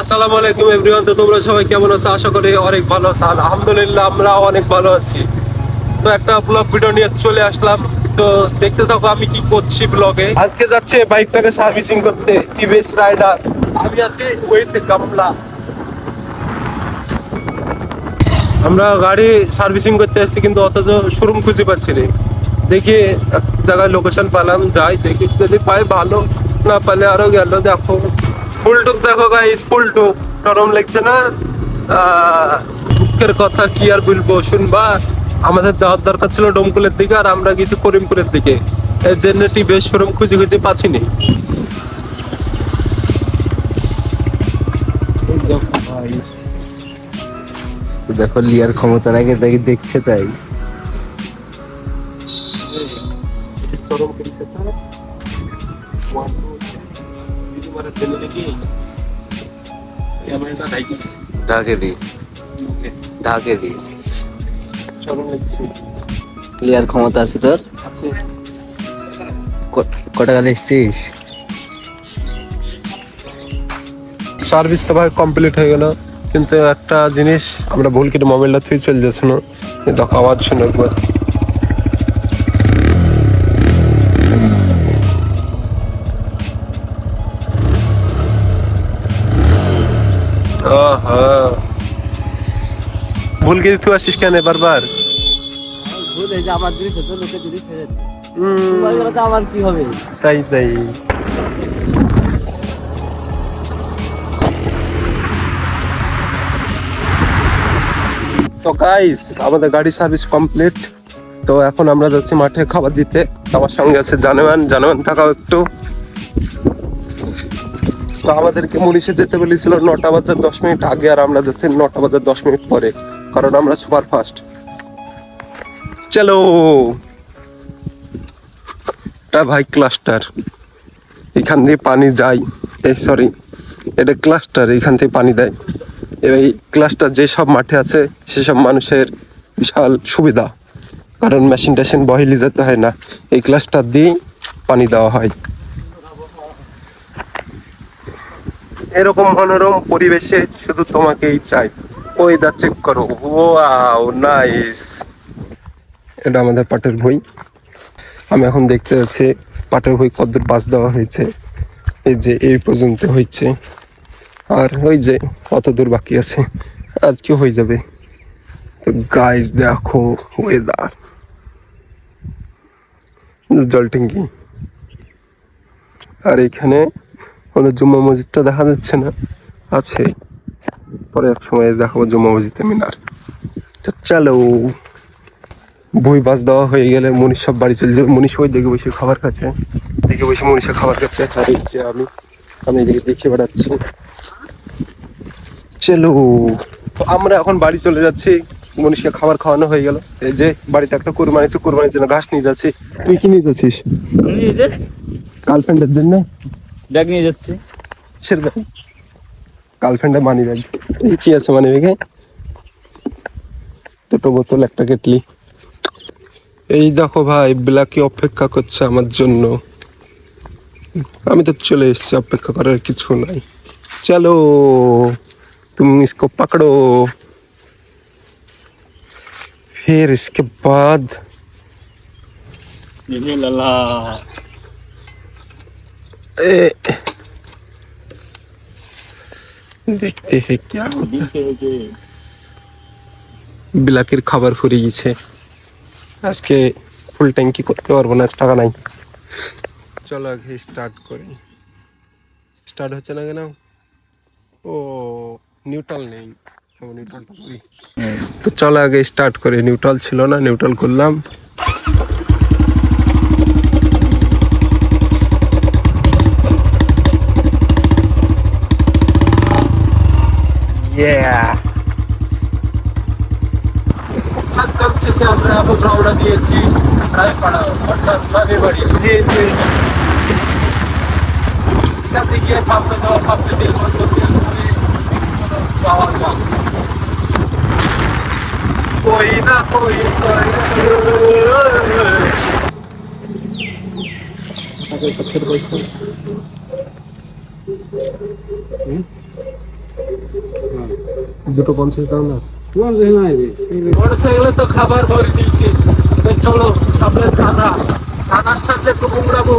আসসালামু আলাইকুম এভরিওয়ান, তো তোমরা সবাই কেমন আছো? আশা করি অনেক ভালো আছো। আলহামদুলিল্লাহ, আমরা অনেক ভালো আছি। তো একটা ব্লগ ভিডিও নিয়ে চলে আসলাম। তো দেখতে থাকো আমি কি করছি ব্লগে আজকে যাচ্ছে বাইকটাকে সার্ভিসিং করতে টিভিএস রাইডার আমি আছি ওইতে গামলা আমরা গাড়ি সার্ভিসিং করতে এসেছি, কিন্তু অথচ শোরুম খুঁজে পাচ্ছি না। দেখি এক জায়গায় লোকেশন পেলাম, যাই দেখি যদি পাই ভালো, না পেলে আরও গেল, দেখো। ফুলটুক দেখো গাইস ফুলটুক চরম লাগছে না আহ, দুঃখের কথা কি আর বলব শুনবা আমাদের যাওয়ার দরকার ছিল ডোমকুলের দিকে আর আমরা গেছি করিমপুরের দিকে এই জন্য টিভিএস শোরুম খুঁজে খুঁজে পাচ্ছিনি দেখো লিয়ার ক্ষমতার আগে তাকে দেখছে তাই চরম ক্যামেরাটা ঢাকি ঢাকে দি ঢাকে দি চরম লাগছে লিয়ার ক্ষমতা আছে তোর? আছে। ক- ক এসছিস? সার্ভিস তো ভাই কমপ্লিট হয়ে গেল। কিন্তু একটা জিনিস আমরা ভুল করে মোবাইলটা থুই চলে যাচ্ছে না। দেখো আওয়াজ শুনে একবার। ভুল করে তুই আসিস কেন বারবার ভুল এই যে আমার আমার কি হবে? তাই তাই। তো গাইস আমাদের গাড়ি সার্ভিস কমপ্লিট তো এখন আমরা যাচ্ছি মাঠে খাবার দিতে। আমার সঙ্গে আছে জানেমান জানেমান থাকাও একটু। তো আমাদেরকে মুনিশে যেতে বলেছিল, নটা বাজার দশ মিনিট আগে, আর আমরা যাচ্ছি নটা বাজার দশ মিনিট পরে, কারণ আমরা সুপার ফাস্ট চলো। এটা ভাই ক্লাস্টার। এখান দিয়ে পানি যায়। এই সরি এটা ক্লাস্টার, এখান থেকে পানি দেয়। এই ক্লাস্টার যেসব মাঠে আছে সেসব মানুষের বিশাল সুবিধা। কারণ মেশিন টেশিন বহিলি যেতে হয় না। এই ক্লাস্টার দিয়েই পানি দেওয়া হয়। এরকম মনোরম পরিবেশে শুধু তোমাকেই চাই। ওয়েদার চেক করো। ওয়াও নাইস এটা আমাদের পাটের বই আমি এখন দেখতে পাচ্ছি, পাটের বই কদ্দূর বাস দেওয়া হয়েছে। এই যে, এই পর্যন্ত হয়েছে। আর ওই যে, কত দূর বাকি আছে। আজকে হয়ে যাবে। তো গাইজ দেখো ওয়েদার জল ট্যাঙ্কি আর এখানে আমাদের জুম্মা মসজিদটা দেখা যাচ্ছে না আছে। পরে এক সময় দেখাবো জুম্মা মসজিদে মিনার। চলো। বই বাস দেওয়া হয়ে গেলে মনীষ সব বাড়ি চলে যাবে। মনীষ ওই দেখে বসে খাবার খাচ্ছে। দেখে বসে মনীষা খাবার খাচ্ছে। আর যে আমি আমি এদিকে দেখে বেড়াচ্ছি। চলো। আমরা এখন বাড়ি চলে যাচ্ছি। মনীষকে খাবার খাওয়ানো হয়ে গেল। এই যে বাড়িতে একটা কোরবানি আছে। কোরবানির জন্য ঘাস নিয়ে যাচ্ছি। তুই কি নিয়ে যাচ্ছিস? গার্লফ্রেন্ডের জন্য? ব্যাগ নিয়ে যাচ্ছে সের ব্যাগ গার্লফ্রেন্ডের মানি ব্যাগ এই কি আছে মানি ব্যাগে দুটো বোতল একটা কেটলি এই দেখো ভাই ব্ল্যাকি অপেক্ষা করছে আমার জন্য আমি তো চলে এসেছি অপেক্ষা করার কিছু নাই চলো तुम इसको पकड़ो फिर इसके बाद দেখতে বিলাকের খাবার ফুরিয়ে গেছে। আজকে ফুল ট্যাঙ্কি করতে পারব না টাকা নাই। চলো আগে স্টার্ট করি। স্টার্ট হচ্ছে না কেন? ও নিউট্রাল নেই। তো চলো আগে স্টার্ট করি। নিউট্রাল ছিল না নিউট্রাল করলাম। ইয়া কাজকাম শেষে আমরা আবার হাওড়া দিয়েছি। রায়পাড়া, অর্থাৎ বাগে বাড়ি দিয়েছি এটাতে গিয়ে পাবনা যাওয়া, পাবনা তেল বন্ধ, তেল করে পাওয়ার পাব কই না কই, চল দুটো পঞ্চাশ দাও না? পঞ্চাশ নাই মোটরসাইকেলে তো খাবার ভরে দিয়েছে। চলো সামনে থানা। থানার সামনে তো কুমড়াবো